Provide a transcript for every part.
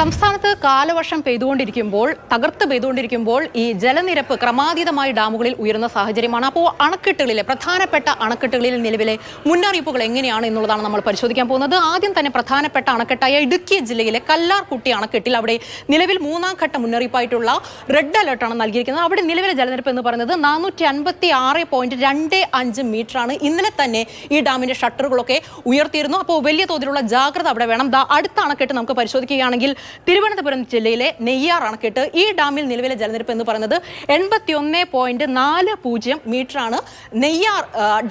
സംസ്ഥാനത്ത് കാലവർഷം പെയ്തുകൊണ്ടിരിക്കുമ്പോൾ തകർത്ത് പെയ്തുകൊണ്ടിരിക്കുമ്പോൾ ഈ ജലനിരപ്പ് ക്രമാതീതമായി ഡാമുകളിൽ ഉയരുന്ന സാഹചര്യമാണ്. അപ്പോൾ അണക്കെട്ടുകളിലെ പ്രധാനപ്പെട്ട അണക്കെട്ടുകളിൽ നിലവിലെ മുന്നറിയിപ്പുകൾ എങ്ങനെയാണ് എന്നുള്ളതാണ് നമ്മൾ പരിശോധിക്കാൻ പോകുന്നത്. ആദ്യം തന്നെ പ്രധാനപ്പെട്ട അണക്കെട്ടായ ഇടുക്കി ജില്ലയിലെ കല്ലാർകുട്ടി അണക്കെട്ടിൽ അവിടെ നിലവിൽ മൂന്നാം ഘട്ട മുന്നറിയിപ്പായിട്ടുള്ള റെഡ് അലർട്ടാണ് നൽകിയിരിക്കുന്നത്. അവിടെ നിലവിലെ ജലനിരപ്പ് എന്ന് പറയുന്നത് നാനൂറ്റി രണ്ട് അഞ്ച് മീറ്ററാണ്. ഇന്നലെ തന്നെ ഈ ഡാമിന്റെ ഷട്ടറുകളൊക്കെ ഉയർത്തിയിരുന്നു. അപ്പോൾ വലിയ തോതിലുള്ള ജാഗ്രത അവിടെ വേണം. അടുത്ത അണക്കെട്ട് നമുക്ക് പരിശോധിക്കുകയാണെങ്കിൽ തിരുവനന്തപുരം ജില്ലയിലെ നെയ്യാർ അണക്കെട്ട് ഈ ഡാമിൽ നിലവിലെ ജലനിരപ്പ് എന്ന് പറയുന്നത് എൺപത്തി ഒന്ന് പോയിന്റ് നാല് പൂജ്യം മീറ്ററാണ് നെയ്യാർ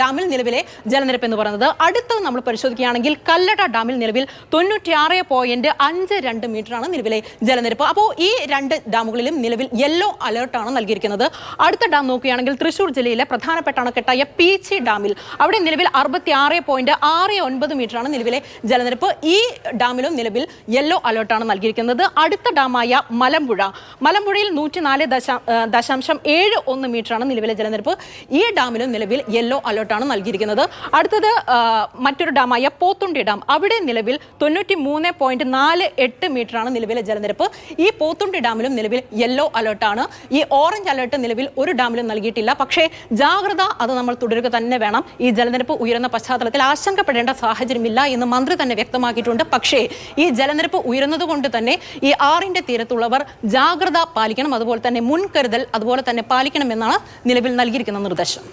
ഡാമിൽ നിലവിലെ ജലനിരപ്പ് എന്ന് പറയുന്നത്. അടുത്തത് നമ്മൾ പരിശോധിക്കുകയാണെങ്കിൽ കല്ലട ഡാമിൽ നിലവിൽ തൊണ്ണൂറ്റിയാറ് പോയിന്റ് അഞ്ച് രണ്ട് മീറ്ററാണ് നിലവിലെ ജലനിരപ്പ്. അപ്പോൾ ഈ രണ്ട് ഡാമുകളിലും നിലവിൽ യെല്ലോ അലേർട്ടാണ് നൽകിയിരിക്കുന്നത്. അടുത്ത ഡാം നോക്കുകയാണെങ്കിൽ തൃശൂർ ജില്ലയിലെ പ്രധാനപ്പെട്ട അണക്കെട്ടായ പീച്ചി ഡാമിൽ അവിടെ നിലവിൽ അറുപത്തി ആറ് പോയിന്റ് ആറ് ഒൻപത് മീറ്ററാണ് നിലവിലെ ജലനിരപ്പ്. ഈ ഡാമിലും നിലവിൽ യെല്ലോ അലേർട്ടാണ് നൽകിയിരിക്കുന്നത്. അടുത്ത ഡാമായ മലമ്പുഴ. മലമ്പുഴയിൽ നൂറ്റി നാല് ദശാ ദശാംശം ഏഴ് ഒന്ന് മീറ്ററാണ് നിലവിലെ ജലനിരപ്പ്. ഈ ഡാമിലും നിലവിൽ യെല്ലോ അലേർട്ടാണ് നൽകിയിരിക്കുന്നത്. അടുത്തത് മറ്റൊരു ഡാമായ പോത്തുണ്ടി ഡാം. അവിടെ നിലവിൽ തൊണ്ണൂറ്റി മൂന്ന് പോയിന്റ് നാല് എട്ട് മീറ്ററാണ് നിലവിലെ ജലനിരപ്പ്. ഈ പോത്തുണ്ടി ഡാമിലും നിലവിൽ യെല്ലോ അലേർട്ടാണ്. ഈ ഓറഞ്ച് അലേർട്ട് നിലവിൽ ഒരു ഡാമിലും നൽകിയിട്ടില്ല. പക്ഷേ ജാഗ്രത അത് നമ്മൾ തുടരുക തന്നെ വേണം. ഈ ജലനിരപ്പ് ഉയരുന്ന പശ്ചാത്തലത്തിൽ ആശങ്കപ്പെടേണ്ട സാഹചര്യമില്ല എന്ന് മന്ത്രി തന്നെ വ്യക്തമാക്കിയിട്ടുണ്ട്. പക്ഷേ ഈ ജലനിരപ്പ് ഉയരുന്നത് കൊണ്ട് തന്നെ ഈ ആറിന്റെ തീരത്തുള്ളവർ ജാഗ്രത പാലിക്കണം അതുപോലെ തന്നെ മുൻകരുതൽ അതുപോലെ തന്നെ പാലിക്കണമെന്നാണ് നിലവിൽ നൽകിയിരിക്കുന്ന നിർദ്ദേശം.